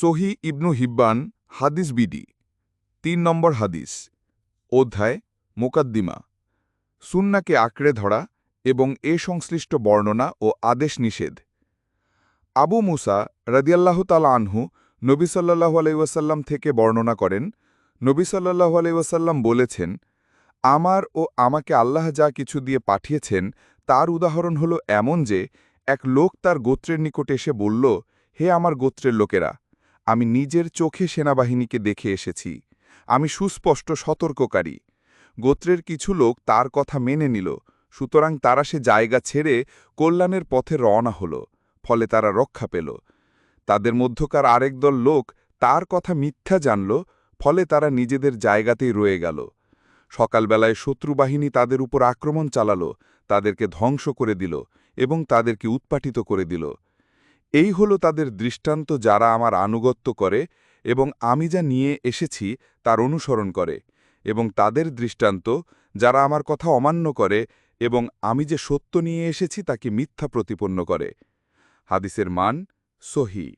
সহি ইবনু হিব্বান, হাদিস বিডি, তিন নম্বর হাদিস, অধ্যায়, মোকাদ্দিমা, সুন্নাকে আঁকড়ে ধরা এবং এ সংশ্লিষ্ট বর্ণনা ও আদেশ নিষেধ। আবু মুসা রদিয়াল্লাহ তালা আনহু নবী সাল্লাহু আলাইসাল্লাম থেকে বর্ণনা করেন, নবী সাল্লাহু আলাইসাল্লাম বলেছেন, আমার ও আমাকে আল্লাহ যা কিছু দিয়ে পাঠিয়েছেন, তার উদাহরণ হল এমন যে, এক লোক তার গোত্রের নিকট এসে বলল, হে আমার গোত্রের লোকেরা আমি নিজের চোখে সেনাবাহিনীকে দেখে এসেছি। আমি সুস্পষ্ট সতর্ককারী। গোত্রের কিছু লোক তার কথা মেনে নিল, সুতরাং তারা সে জায়গা ছেড়ে কল্যাণের পথে রওনা হল, ফলে তারা রক্ষা পেল। তাদের মধ্যকার আরেক দল লোক তার কথা মিথ্যা জানল, ফলে তারা নিজেদের জায়গাতেই রয়ে গেল। সকালবেলায় শত্রুবাহিনী তাদের উপর আক্রমণ চালাল, তাদেরকে ধ্বংস করে দিল এবং তাদেরকে উৎপাটিত করে দিল। এই হলো তাদের দৃষ্টান্ত যারা আমার আনুগত্য করে এবং আমি যা নিয়ে এসেছি তার অনুসরণ করে এবং তাদের দৃষ্টান্ত যারা আমার কথা অমান্য করে এবং আমি যে সত্য নিয়ে এসেছি তাকে মিথ্যা প্রতিপন্ন করে। হাদিসের মান সহি।